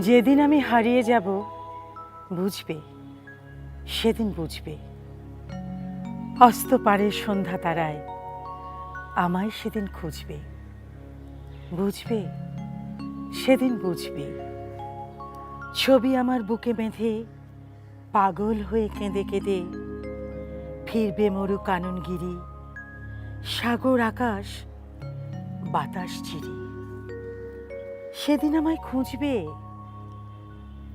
যেদিন আমি হারিয়ে যাব, বুঝবে, সেদিন বুঝবে। অস্ত পারে সন্ধ্যা তারায়, আমায় সেদিন খুঁজবে। বুঝবে, সেদিন বুঝবে। ছবি আমার বুকে বেঁধে, পাগল হয়ে কেঁদে কেঁদে, ফিরবে মরু কাননগিরি, সাগর আকাশ, বাতাস চিরি সেদিন আমায় খুঁজবে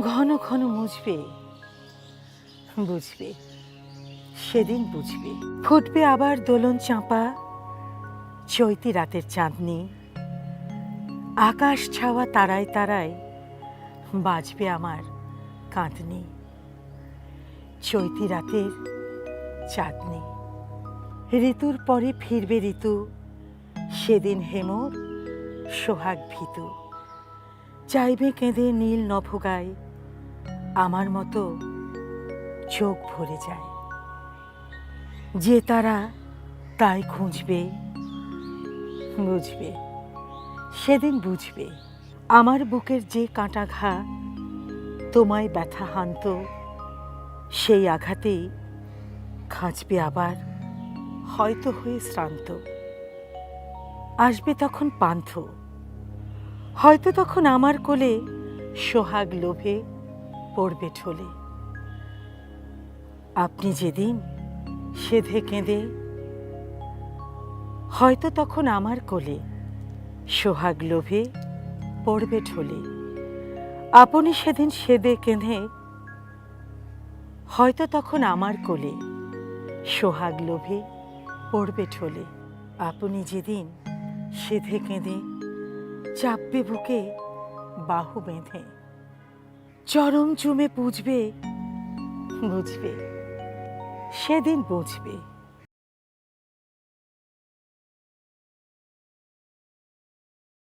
ঘন ঘন মুছবে। বুঝবে। সেদিন বুঝবে। ফুটবে আবার দোলন চাঁপা, চৈতি রাতের চাঁদনি। আকাশ ছাওয়া তারায় তারায় বাজবে আমার কাঁদনি। চৈতি রাতের চাঁদনি। ঋতুর পরে ফিরবে ঋতু, সেদিন হেমর সোহাগ ভীতু। চাইবে কেঁদে নীল নভোগায় আমার মতো চোখ ভরে যায়। যে তারা তাই খুঁজবে, বুঝবে, সেদিন বুঝবে। আমার বুকের যে কাঁটা ঘা তোমায় ব্যথা হানত, সেই আঘাতেই খাঁচবে আবার, হয়তো হয়ে শ্রান্ত। আসবে তখন পান্থ, হয়তো তখন আমার কোলে সোহাগ লোভে পড়বে ঠোলে। আপনি যেদিন সেধে কেঁদে, হয়তো তখন আমার কোলে সোহাগ লোভে পড়বে ঠোলে। আপনি সেদিন সেদে কেঁধে হয়তো তখন আমার কোলে সোহাগ লোভে পড়বে ঠোলে। আপনি যেদিন সেধে কেঁদে, চাপবে বুকে বাহু বেঁধে। চরম চুমে পুজবে বুঝবে। সেদিন বুঝবে।